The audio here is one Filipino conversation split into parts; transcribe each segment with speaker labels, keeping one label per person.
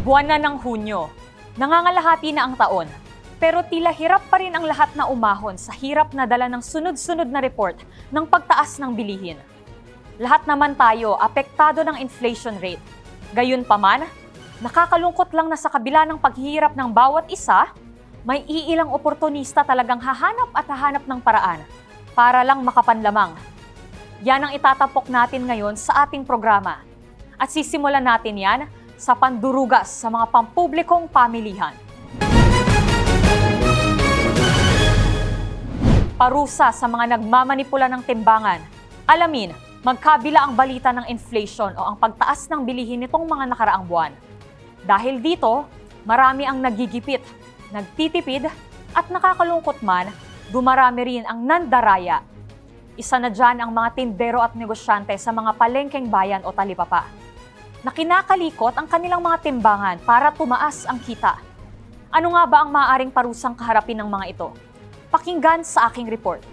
Speaker 1: Buwan na ng Hunyo. Nangangalahati na ang taon. Pero tila hirap pa rin ang lahat na umahon sa hirap na dala ng sunod-sunod na report ng pagtaas ng bilihin. Lahat naman tayo apektado ng inflation rate. Gayunpaman, nakakalungkot lang na sa kabila ng paghihirap ng bawat isa, may iilang oportunista talagang hahanap at hahanap ng paraan para lang makapanlamang. Yan ang itatapok natin ngayon sa ating programa. At sisimulan natin yan sa pandurugas sa mga pampublikong pamilihan. Parusa sa mga nagmamanipula ng timbangan. Alamin, magkabila ang balita ng inflation o ang pagtaas ng bilihin nitong mga nakaraang buwan. Dahil dito, marami ang nagigipit, nagtitipid, at nakakalungkot man, dumarami rin ang nandaraya. Isa na dyan ang mga tindero at negosyante sa mga palengkeng bayan o talipapa na kinakalikot ang kanilang mga timbangan para tumaas ang kita. Ano nga ba ang maaaring parusang kaharapin ng mga ito? Pakinggan sa aking report.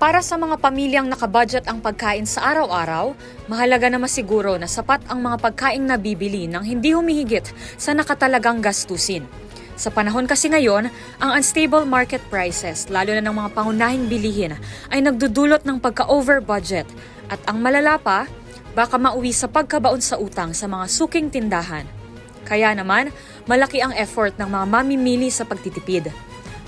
Speaker 1: Para sa mga pamilyang nakabudget ang pagkain sa araw-araw, mahalaga na masiguro na sapat ang mga pagkaing nabibili nang hindi humihigit sa nakatalagang gastusin. Sa panahon kasi ngayon, ang unstable market prices, lalo na ng mga pangunahing bilihin, ay nagdudulot ng pagka-over budget at ang malala pa, baka mauwi sa pagkabaon sa utang sa mga suking tindahan. Kaya naman, malaki ang effort ng mga mamimili sa pagtitipid.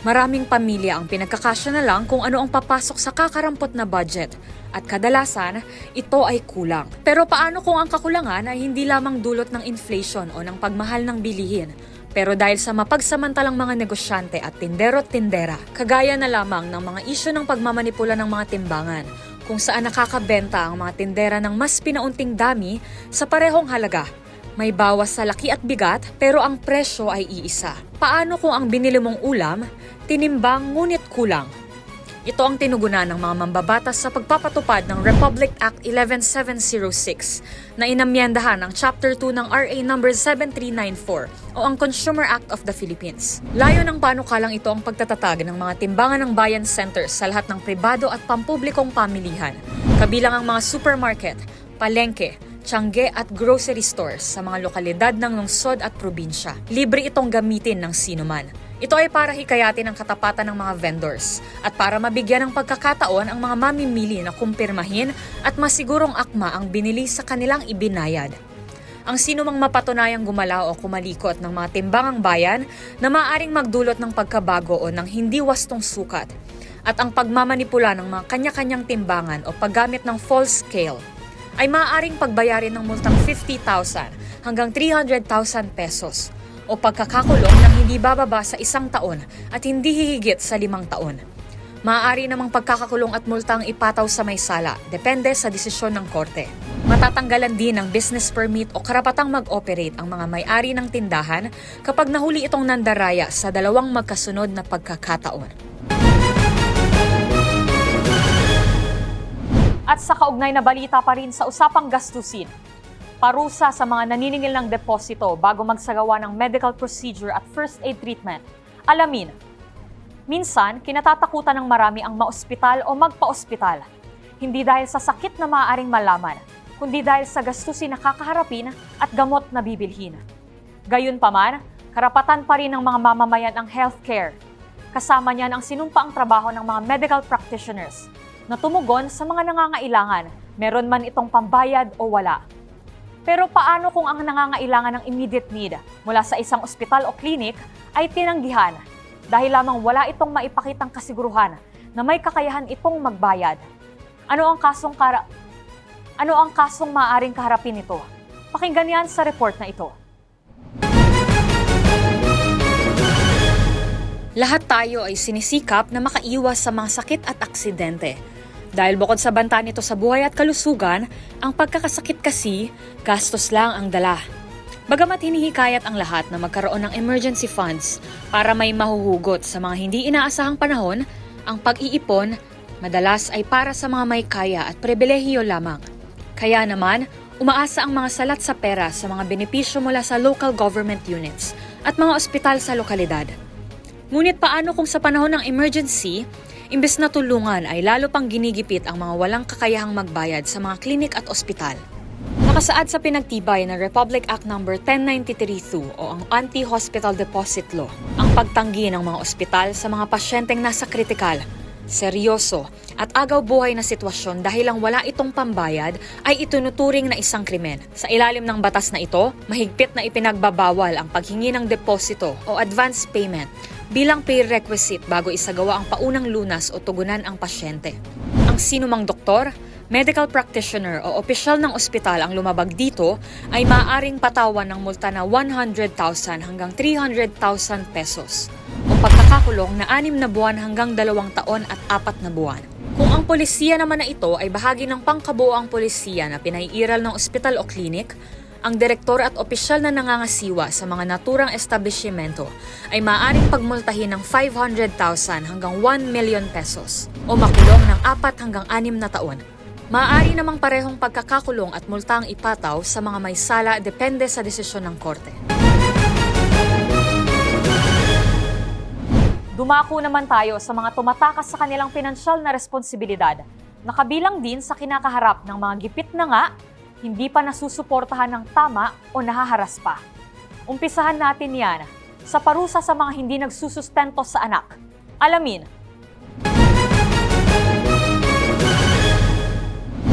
Speaker 1: Maraming pamilya ang pinagkakasya na lang kung ano ang papasok sa kakarampot na budget at kadalasan, ito ay kulang. Pero paano kung ang kakulangan ay hindi lamang dulot ng inflation o ng pagmahal ng bilihin, pero dahil sa mapagsamantalang mga negosyante at tindero at tindera, kagaya na lamang ng mga isyo ng pagmamanipula ng mga timbangan, kung saan nakakabenta ang mga tindera ng mas pinaunting dami sa parehong halaga. May bawas sa laki at bigat pero ang presyo ay iisa. Paano kung ang binili mong ulam, tinimbang ngunit kulang? Ito ang tinugunan ng mga mambabatas sa pagpapatupad ng Republic Act 11706 na inamyendahan ng Chapter 2 ng RA No. 7394 o ang Consumer Act of the Philippines. Layo ng panukalang ito ang pagtatatag ng mga timbangan ng bayan centers sa lahat ng pribado at pampublikong pamilihan, kabilang ang mga supermarket, palengke, tiyangge at grocery stores sa mga lokalidad ng lungsod at probinsya. Libre itong gamitin ng sinuman. Ito ay para hikayatin ang katapatan ng mga vendors at para mabigyan ng pagkakataon ang mga mamimili na kumpirmahin at masigurong akma ang binili sa kanilang ibinayad. Ang sinumang mapatunayang gumalaw o kumalikot ng mga timbangang bayan na maaring magdulot ng pagkabago o ng hindi wastong sukat at ang pagmamanipula ng mga kanya-kanyang timbangan o paggamit ng false scale ay maaaring pagbayarin ng multang 50,000 hanggang 300,000 pesos o pagkakakulong ng hindi bababa sa isang taon at hindi hihigit sa limang taon. Maaari namang pagkakakulong at multang ipataw sa may sala, depende sa desisyon ng korte. Matatanggalan din ng business permit o karapatang mag-operate ang mga may-ari ng tindahan kapag nahuli itong nandaraya sa dalawang magkasunod na pagkakataon. At sa kaugnay na balita pa rin sa usapang gastusin, parusa sa mga naniningil ng deposito bago magsagawa ng medical procedure at first aid treatment. Alamin, minsan kinatatakutan ng marami ang maospital o magpa-ospital. Hindi dahil sa sakit na maaaring malaman, kundi dahil sa gastusin na kakaharapin at gamot na bibilhin. Gayunpaman, karapatan pa rin ng mga mamamayan ang healthcare. Kasama niyan ang sinumpaang trabaho ng mga medical practitioners na tumugon sa mga nangangailangan, meron man itong pambayad o wala. Pero paano kung ang nangangailangan ng immediate need mula sa isang ospital o klinik ay tinanggihan dahil lamang wala itong maipakitang kasiguruhan na may kakayahan itong magbayad? Ano ang kasong kara Ano ang kasong maaring kaharapin ito? Pakinggan yan sa report na ito. Lahat tayo ay sinisikap na makaiwas sa mga sakit at aksidente. Dahil bukod sa banta nito sa buhay at kalusugan, ang pagkakasakit kasi, gastos lang ang dala. Bagamat hinihikayat ang lahat na magkaroon ng emergency funds para may mahuhugot sa mga hindi inaasahang panahon, ang pag-iipon madalas ay para sa mga may kaya at pribilehiyo lamang. Kaya naman, umaasa ang mga salat sa pera sa mga benepisyo mula sa local government units at mga ospital sa lokalidad. Ngunit paano kung sa panahon ng emergency, imbes na tulungan ay lalo pang ginigipit ang mga walang kakayahang magbayad sa mga klinik at ospital? Nakasaad sa pinagtibay ng Republic Act No. 10932 o ang Anti-Hospital Deposit Law, ang pagtanggi ng mga ospital sa mga pasyenteng nasa kritikal, seryoso at agaw buhay na sitwasyon dahil lang wala itong pambayad ay itunuturing na isang krimen. Sa ilalim ng batas na ito, mahigpit na ipinagbabawal ang paghingi ng deposito o advance payment bilang prerequisite bago isagawa ang paunang lunas o tugunan ang pasyente. Ang sinumang doktor, medical practitioner o opisyal ng ospital ang lumabag dito ay maaaring patawan ng multa na 100,000 hanggang 300,000 pesos o pagkakakulong na anim na buwan hanggang dalawang taon at apat na buwan. Kung ang polisiya naman na ito ay bahagi ng pangkabuoang polisiya na pinaiiral ng ospital o klinik, ang direktor at opisyal na nangangasiwa sa mga naturang establishmento ay maaaring pagmultahin ng 500,000 hanggang 1 million pesos o makulong ng 4 hanggang 6 na taon. Maaari namang parehong pagkakakulong at multang ipataw sa mga may sala depende sa desisyon ng korte. Dumako naman tayo sa mga tumatakas sa kanilang pinansyal na responsibilidad, na kabilang din sa kinakaharap ng mga gipit na nga, hindi pa nasusuportahan ng tama o nahaharas pa. Umpisahan natin yan sa parusa sa mga hindi nagsusustento sa anak. Alamin,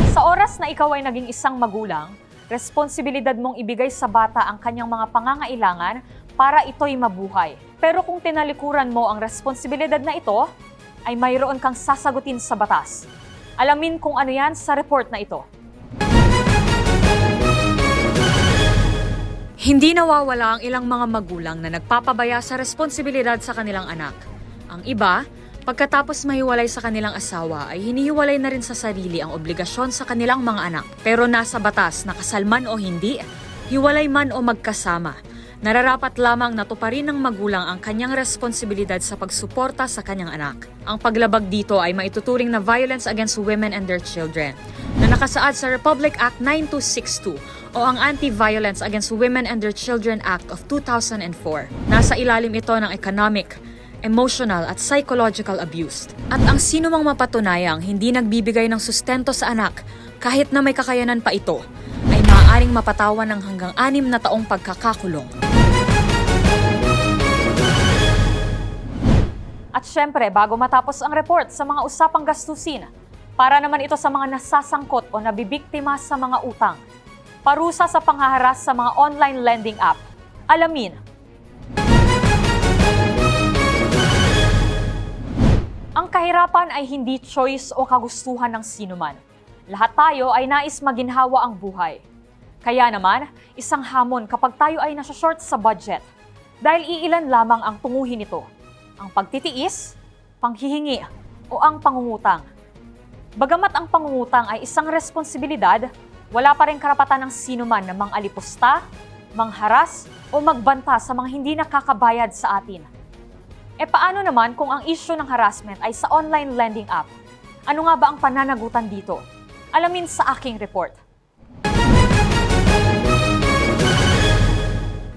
Speaker 1: Sa oras na ikaw ay naging isang magulang, responsibilidad mong ibigay sa bata ang kanyang mga pangangailangan para ito'y mabuhay. Pero kung tinalikuran mo ang responsibilidad na ito, ay mayroon kang sasagutin sa batas. Alamin kung ano yan sa report na ito. Hindi nawawala ang ilang mga magulang na nagpapabaya sa responsibilidad sa kanilang anak. Ang iba, pagkatapos mahiwalay sa kanilang asawa ay hinihiwalay na rin sa sarili ang obligasyon sa kanilang mga anak. Pero nasa batas na kasalman o hindi, hiwalay man o magkasama, nararapat lamang na tuparin ng magulang ang kanyang responsibilidad sa pagsuporta sa kanyang anak. Ang paglabag dito ay maituturing na violence against women and their children na nakasaad sa Republic Act 9262 o ang Anti-Violence Against Women and Their Children Act of 2004. Nasa ilalim ito ng economic, emotional at psychological abuse. At ang sino mang mapatunayang hindi nagbibigay ng sustento sa anak kahit na may kakayanan pa ito, ay maaaring mapatawan ng hanggang anim na taong pagkakakulong. At syempre, bago matapos ang report sa mga usapang gastusin, para naman ito sa mga nasasangkot o nabibiktima sa mga utang. Parusa sa panghaharas sa mga online lending app. Alamin, Ang kahirapan ay hindi choice o kagustuhan ng sinuman. Lahat tayo ay nais maginhawa ang buhay. Kaya naman, isang hamon kapag tayo ay nasa short sa budget. Dahil iilan lamang ang tunguhin nito. Ang pagtitiis, panghihingi, o ang pangungutang. Bagamat ang pangungutang ay isang responsibilidad, wala pa rin karapatan ng sinuman na mang-alipusta, mangharas, o magbanta sa mga hindi nakakabayad sa atin. E paano naman kung ang issue ng harassment ay sa online lending app? Ano nga ba ang pananagutan dito? Alamin sa aking report.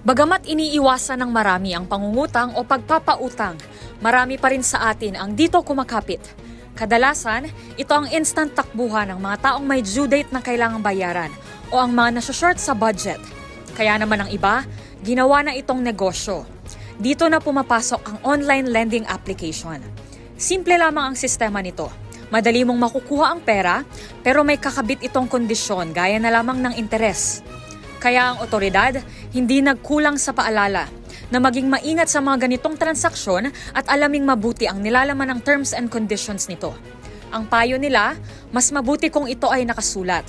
Speaker 1: Bagamat iniiwasan ng marami ang pangungutang o pagpapautang, marami pa rin sa atin ang dito kumakapit. Kadalasan, ito ang instant takbuhan ng mga taong may due date na kailangang bayaran o ang mga nasa-short sa budget. Kaya naman ang iba, ginawa na itong negosyo. Dito na pumapasok ang online lending application. Simple lamang ang sistema nito. Madali mong makukuha ang pera, pero may kakabit itong kondisyon gaya na lamang ng interes. Kaya ang otoridad hindi nagkulang sa paalala na maging maingat sa mga ganitong transaksyon at alaming mabuti ang nilalaman ng terms and conditions nito. Ang payo nila, mas mabuti kung ito ay nakasulat.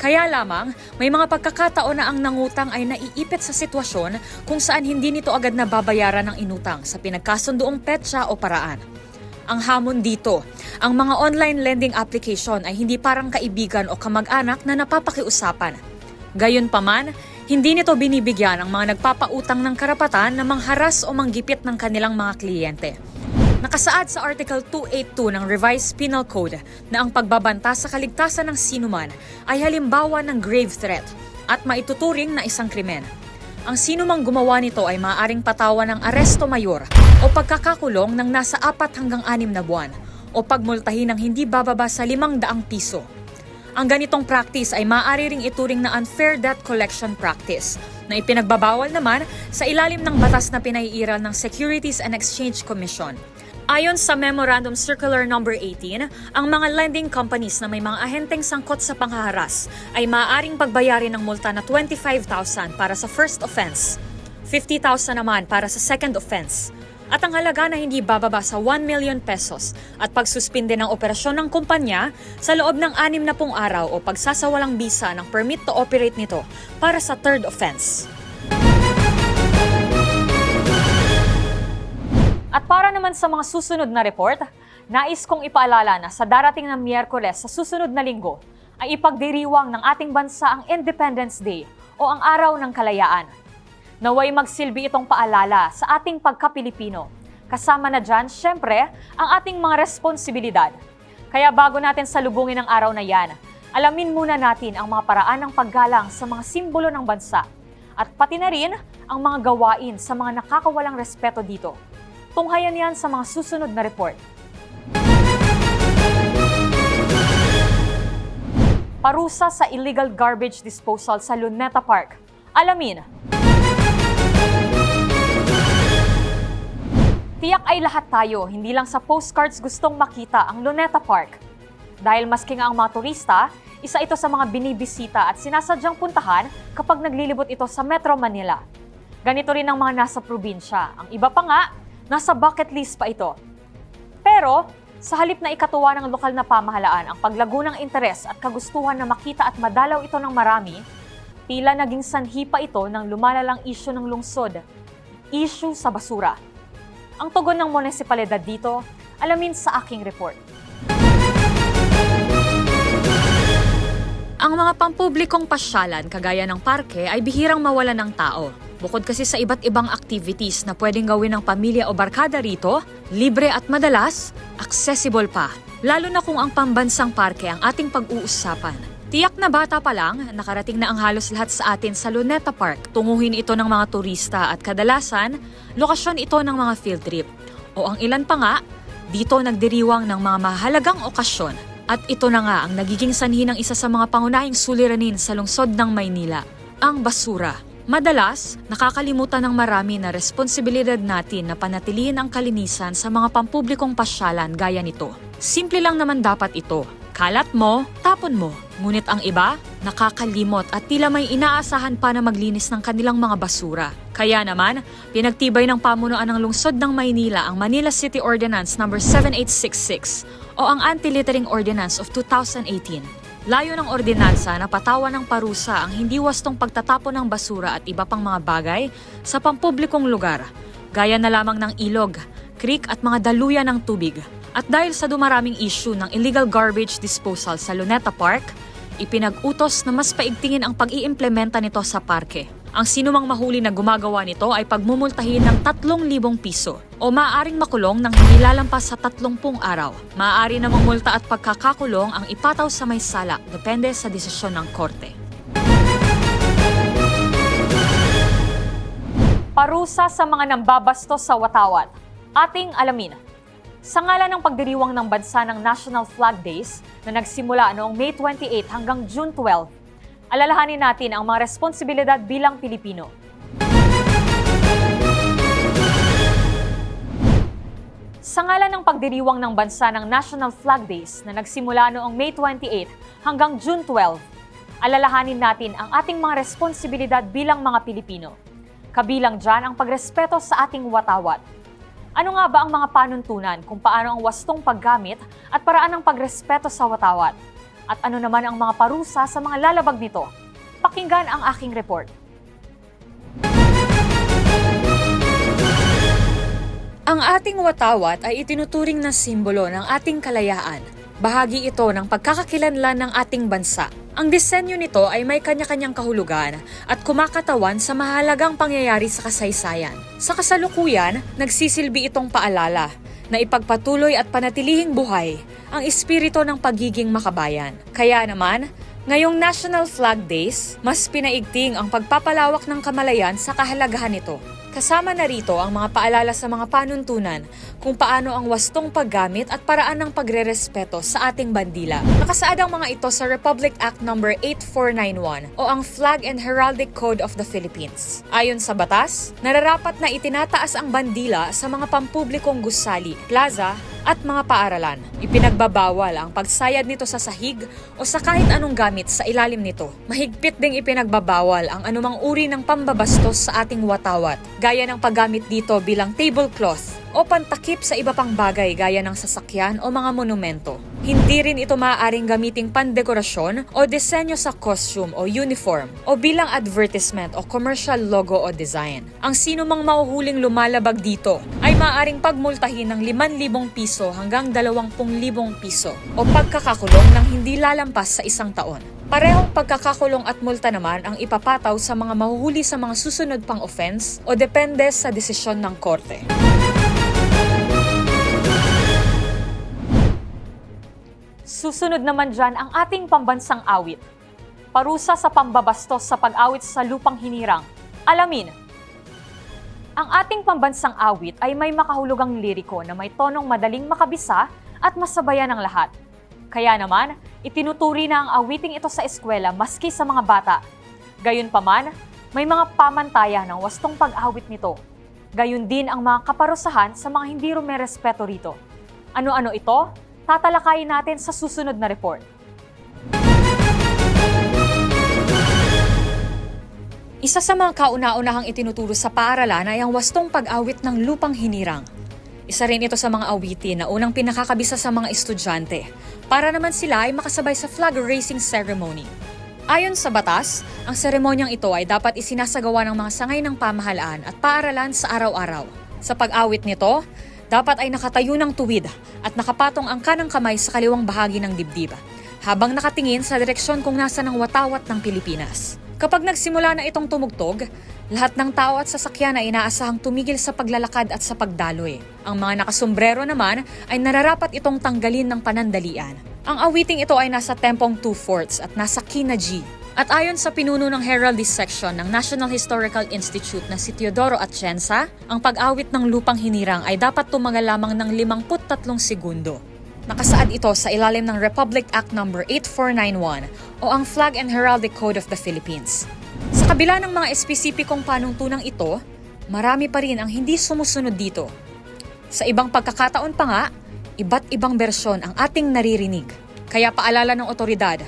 Speaker 1: Kaya lamang, may mga pagkakataon na ang nangutang ay naiipit sa sitwasyon kung saan hindi nito agad nababayaran ng inutang sa pinagkasundoong petsa o paraan. Ang hamon dito, ang mga online lending application ay hindi parang kaibigan o kamag-anak na napapakiusapan. Gayunpaman, hindi nito binibigyan ang mga nagpapautang ng karapatan na mangharas o manggipit ng kanilang mga kliyente. Nakasaad sa Article 282 ng Revised Penal Code na ang pagbabanta sa kaligtasan ng sinuman ay halimbawa ng grave threat at maituturing na isang krimen. Ang sinumang gumawa nito ay maaaring patawan ng aresto mayor o pagkakakulong ng nasa apat hanggang anim na buwan o pagmultahin ng hindi bababa sa limang daang piso. Ang ganitong practice ay maaari ring ituring na unfair debt collection practice na ipinagbabawal naman sa ilalim ng batas na pinaiiral ng Securities and Exchange Commission. Ayon sa Memorandum Circular Number 18, ang mga lending companies na may mga ahenteng sangkot sa panghaharas ay maaaring pagbayarin ng multa na 25,000 para sa first offense, 50,000 naman para sa second offense, at ang halaga na hindi bababa sa 1 million pesos at pagsuspinde ng operasyon ng kumpanya sa loob ng 60 araw o pagsasawalang bisa ng permit to operate nito para sa third offense. At para naman sa mga susunod na report, nais kong ipaalala na sa darating na Miyerkules sa susunod na linggo ay ipagdiriwang ng ating bansa ang Independence Day o ang Araw ng Kalayaan. Naway magsilbi itong paalala sa ating pagka-Pilipino. Kasama na dyan, syempre, ang ating mga responsibilidad. Kaya bago natin salubungin ang araw na yan, alamin muna natin ang mga paraan ng paggalang sa mga simbolo ng bansa at pati na rin ang mga gawain sa mga nakakawalang respeto dito. Tunghayan yan sa mga susunod na report. Parusa sa illegal garbage disposal sa Luneta Park. Alamin. Tiyak ay lahat tayo, hindi lang sa postcards gustong makita ang Luneta Park. Dahil maski nga ang mga turista, isa ito sa mga binibisita at sinasadyang puntahan kapag naglilibot ito sa Metro Manila. Ganito rin ang mga nasa probinsya. Ang iba pa nga, nasa bucket list pa ito. Pero, sa halip na ikatuwa ng lokal na pamahalaan ang paglago ng interes at kagustuhan na makita at madalaw ito ng marami, tila naging sanhi pa ito ng lumalalang isyu ng lungsod, issue sa basura. Ang tugon ng munisipalidad dito, alamin sa aking report. Ang mga pampublikong pasyalan kagaya ng parke ay bihirang mawala ng tao. Bukod kasi sa iba't ibang activities na pwedeng gawin ng pamilya o barkada rito, libre at madalas, accessible pa. Lalo na kung ang pambansang parke ang ating pag-uusapan. Tiyak na bata pa lang, nakarating na ang halos lahat sa atin sa Luneta Park. Tunguhin ito ng mga turista at kadalasan, lokasyon ito ng mga field trip. O ang ilan pa nga, dito nagdiriwang ng mga mahalagang okasyon. At ito na nga ang nagiging sanhi ng isa sa mga pangunahing suliranin sa lungsod ng Maynila, ang basura. Madalas, nakakalimutan ng marami na responsibilidad natin na panatilihin ang kalinisan sa mga pampublikong pasyalan gaya nito. Simple lang naman dapat ito. Kalat mo, tapon mo. Ngunit ang iba, nakakalimot at tila may inaasahan pa na maglinis ng kanilang mga basura. Kaya naman, pinagtibay ng pamunuan ng lungsod ng Maynila ang Manila City Ordinance No. 7866 o ang Anti-Littering Ordinance of 2018. Layo ng ordinansa na patawan ng parusa ang hindi wastong pagtatapon ng basura at iba pang mga bagay sa pampublikong lugar, gaya na lamang ng ilog, creek at mga daluyan ng tubig. At dahil sa dumaraming issue ng illegal garbage disposal sa Luneta Park, ipinag-utos na mas paigtingin ang pag-iimplementa nito sa parke. Ang sinumang mahuli na gumagawa nito ay pagmumultahin ng 3,000 piso o maaaring makulong ng hindi lalampas sa 30 araw. Maaari namang multa at pagkakakulong ang ipataw sa may sala depende sa desisyon ng korte. Parusa sa mga nambabastos sa watawat. Ating alamin. Sa ngala ng pagdiriwang ng bansa ng National Flag Days na nagsimula noong May 28 hanggang June 12, alalahanin natin ang mga responsibilidad bilang Pilipino. Sa ngala ng pagdiriwang ng bansa ng National Flag Days na nagsimula noong May 28 hanggang June 12, alalahanin natin ang ating mga responsibilidad bilang mga Pilipino. Kabilang dyan ang pagrespeto sa ating watawat. Ano nga ba ang mga panuntunan kung paano ang wastong paggamit at paraan ng pagrespeto sa watawat? At ano naman ang mga parusa sa mga lalabag nito? Pakinggan ang aking report. Ang ating watawat ay itinuturing na simbolo ng ating kalayaan. Bahagi ito ng pagkakakilanlan ng ating bansa. Ang disenyo nito ay may kanya-kanyang kahulugan at kumakatawan sa mahalagang pangyayari sa kasaysayan. Sa kasalukuyan, nagsisilbi itong paalala na ipagpatuloy at panatilihing buhay ang espiritu ng pagiging makabayan. Kaya naman, ngayong National Flag Days, mas pinaigting ang pagpapalawak ng kamalayan sa kahalagahan nito. Kasama na rito ang mga paalala sa mga panuntunan kung paano ang wastong paggamit at paraan ng pagrerespeto sa ating bandila. Nakasaad ang mga ito sa Republic Act No. 8491 o ang Flag and Heraldic Code of the Philippines. Ayon sa batas, nararapat na itinataas ang bandila sa mga pampublikong gusali, plaza, at mga paaralan. Ipinagbabawal ang pagsayad nito sa sahig o sa kahit anong gamit sa ilalim nito. Mahigpit ding ipinagbabawal ang anumang uri ng pambabastos sa ating watawat, gaya ng paggamit dito bilang tablecloth o pantakip sa iba pang bagay gaya ng sasakyan o mga monumento. Hindi rin ito maaaring gamiting pandekorasyon o disenyo sa costume o uniform o bilang advertisement o commercial logo o design. Ang sino mang mahuhuling lumalabag dito ay maaaring pagmultahin ng 5,000 piso hanggang 20,000 piso o pagkakakulong ng hindi lalampas sa isang taon. Parehong pagkakakulong at multa naman ang ipapataw sa mga mahuhuli sa mga susunod pang offense o depende sa desisyon ng korte. Susunod naman dyan ang ating pambansang awit. Parusa sa pambabastos sa pag-awit sa lupang hinirang. Alamin, ang ating pambansang awit ay may makahulugang liriko na may tonong madaling makabisa at masabayan ng lahat. Kaya naman, itinuturi na ang awiting ito sa eskwela maski sa mga bata. Gayunpaman, may mga pamantayan ng wastong pag-awit nito. Gayun din ang mga kaparusahan sa mga hindi rumerespeto rito. Ano-ano ito? Tatalakayin natin sa susunod na report. Isa sa mga kauna-unahang itinuturo sa paaralan ay ang wastong pag-awit ng lupang hinirang. Isa rin ito sa mga awitin na unang pinakakabisa sa mga estudyante para naman sila ay makasabay sa flag raising ceremony. Ayon sa batas, ang seremonyang ito ay dapat isinasagawa ng mga sangay ng pamahalaan at paaralan sa araw-araw. Sa pag-awit nito, dapat ay nakatayo ng tuwid at nakapatong ang kanang kamay sa kaliwang bahagi ng dibdib, habang nakatingin sa direksyon kung nasa ng watawat ng Pilipinas. Kapag nagsimula na itong tumugtog, lahat ng tao at sasakyan ay inaasahang tumigil sa paglalakad at sa pagdaloy. Ang mga nakasombrero naman ay nararapat itong tanggalin ng panandalian. Ang awiting ito ay nasa tempong 2 fourths at nasa kina G. At ayon sa pinuno ng Heraldist Section ng National Historical Institute na si Teodoro Atienza, ang pag-awit ng lupang hinirang ay dapat tumagal lamang ng 53 segundo. Nakasaad ito sa ilalim ng Republic Act No. 8491 o ang Flag and Heraldic Code of the Philippines. Sa kabila ng mga espesipikong panuntunang ito, marami pa rin ang hindi sumusunod dito. Sa ibang pagkakataon pa nga, iba't ibang bersyon ang ating naririnig. Kaya paalala ng otoridad,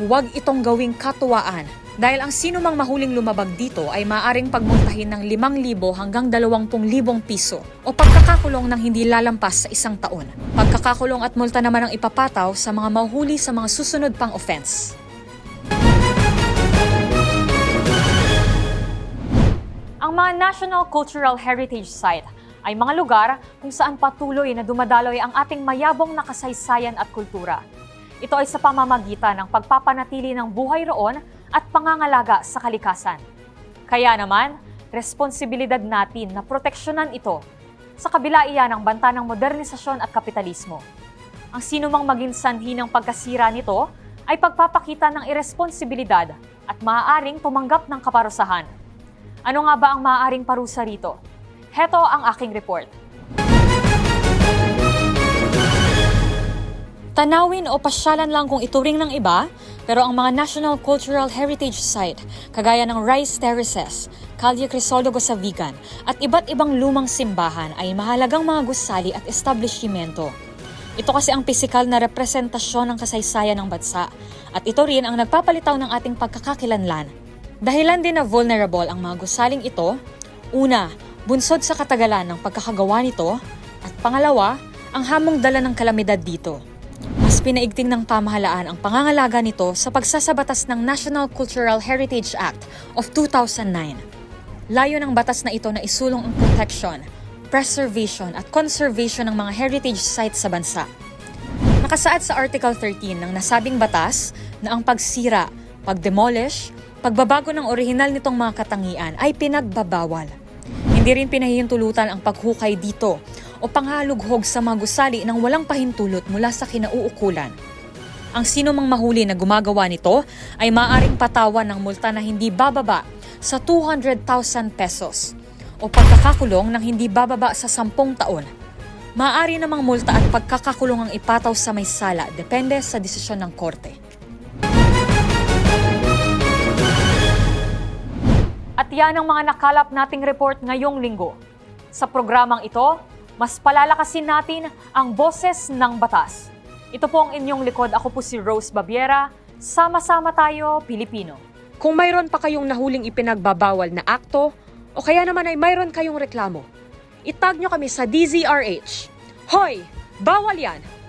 Speaker 1: huwag itong gawing katuwaan dahil ang sino mang mahuling lumabag dito ay maaring pagmultahin ng 5,000 hanggang 20,000 piso o pagkakakulong ng hindi lalampas sa isang taon. Pagkakakulong at multa naman ang ipapataw sa mga mahuhuli sa mga susunod pang offense. Ang mga National Cultural Heritage Site ay mga lugar kung saan patuloy na dumadaloy ang ating mayabong na kasaysayan at kultura. Ito ay sa pamamagitan ng pagpapanatili ng buhay roon at pangangalaga sa kalikasan. Kaya naman, responsibilidad natin na proteksyonan ito sa kabila iyan ng banta ng modernisasyon at kapitalismo. Ang sino mang maging sanhi ng pagkasira nito ay pagpapakita ng irresponsibilidad at maaaring tumanggap ng kaparusahan. Ano nga ba ang maaaring parusa rito? Heto ang aking report. Tanawin o pasyalan lang kung ituring ng iba, pero ang mga National Cultural Heritage Site, kagaya ng Rice Terraces, Calle Crisologo sa Vigan, at iba't ibang lumang simbahan ay mahalagang mga gusali at establishmento. Ito kasi ang pisikal na representasyon ng kasaysayan ng bansa, at ito rin ang nagpapalitaw ng ating pagkakakilanlan. Dahilan din na vulnerable ang mga gusaling ito, una, bunsod sa katagalan ng pagkakagawa nito, at pangalawa, ang hamong dala ng kalamidad dito. Pinaigting ng pamahalaan ang pangangalaga nito sa pagsasabatas ng National Cultural Heritage Act of 2009. Layo ng batas na ito na isulong ang protection, preservation at conservation ng mga heritage sites sa bansa. Nakasaad sa Article 13 ng nasabing batas na ang pagsira, pagdemolish, pagbabago ng orihinal nitong mga katangian ay pinagbabawal. Hindi rin pinahihintulutan ang paghukay dito o panghalughog sa mga gusali ng walang pahintulot mula sa kinauukulan. Ang sino mang mahuli na gumagawa nito ay maaring patawan ng multa na hindi bababa sa 200,000 pesos o pagkakakulong ng hindi bababa sa 10 taon. Maaari namang multa at pagkakakulong ang ipataw sa may sala depende sa desisyon ng korte. At yan ang mga nakalap nating report ngayong linggo. Sa programang ito, mas palalakasin natin ang boses ng batas. Ito po ang inyong likod. Ako po si Rose Babiera. Sama-sama tayo, Pilipino.
Speaker 2: Kung mayroon pa kayong nahuling ipinagbabawal na akto, o kaya naman ay mayroon kayong reklamo, itag nyo kami sa DZRH. Hoy! Bawal yan!